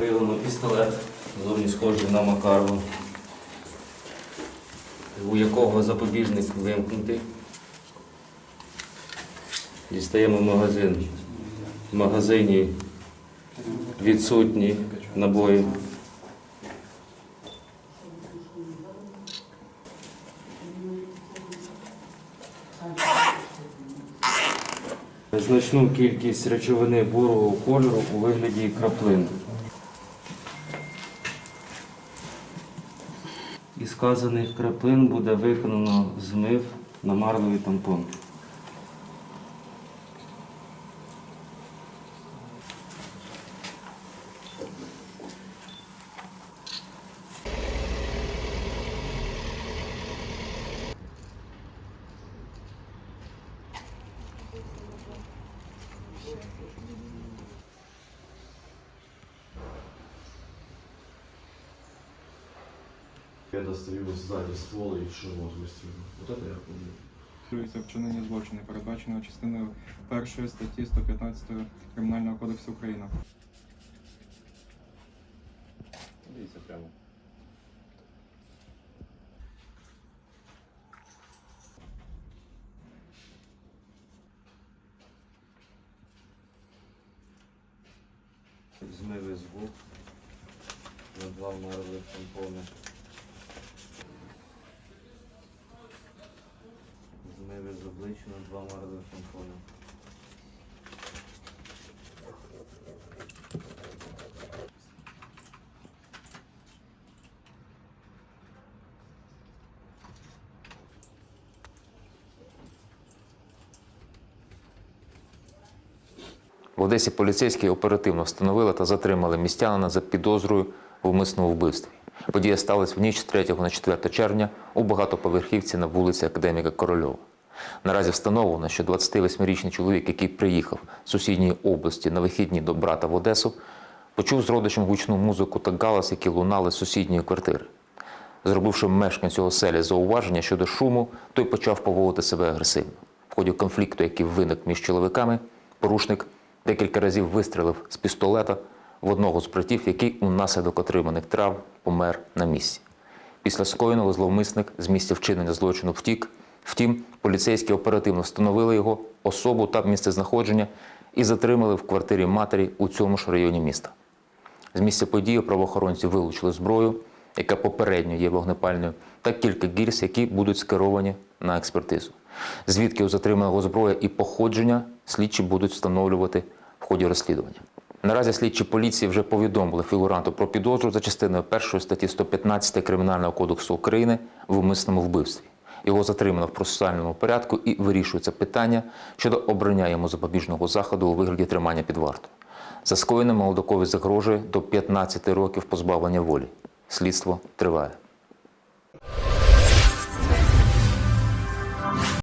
Виявлено пістолет, зовні схожий на Макарова, у якого запобіжник вимкнутий. Дістаємо магазин. В магазині відсутні набої. Значну кількість речовини бурого кольору у вигляді краплин. Сказаних краплин буде виконано змив на марлевий тампон. Я достаю сзади ствол и шумот выстрелил. Вот это я помню. Реєструється вчинення злочину, передбаченого частиною 1 статті 115 Кримінального кодексу України. Дивіться прямо. Змиви звук на два обличчя два марлевих тампони. В Одесі поліцейські оперативно встановили та затримали містянина за підозрою в умисному вбивстві. Подія сталася в ніч з 3 на 4 червня у багатоповерхівці на вулиці Академіка Корольова. Наразі встановлено, що 28-річний чоловік, який приїхав з сусідньої області на вихідні до брата в Одесу, почув з родичем гучну музику та галас, які лунали з сусідньої квартири. Зробивши мешканцю оселі зауваження щодо шуму, той почав поводити себе агресивно. В ході конфлікту, який виник між чоловіками, порушник декілька разів вистрелив з пістолета в одного з братів, який унаслідок отриманих травм помер на місці. Після скоєного зловмисник з місця вчинення злочину втік. Втім, поліцейські оперативно встановили його особу та місце знаходження і затримали в квартирі матері у цьому ж районі міста. З місця події правоохоронці вилучили зброю, яка попередньо є вогнепальною, та кілька гільз, які будуть скеровані на експертизу. Звідки у затриманого зброя і походження слідчі будуть встановлювати в ході розслідування. Наразі слідчі поліції вже повідомили фігуранту про підозру за частиною 1 статті 115 Кримінального кодексу України в умисному вбивстві. Його затримано в процесуальному порядку і вирішується питання щодо обрання йому запобіжного заходу у вигляді тримання під вартою. За скоєним молодокові загрожує до 15 років позбавлення волі. Слідство триває.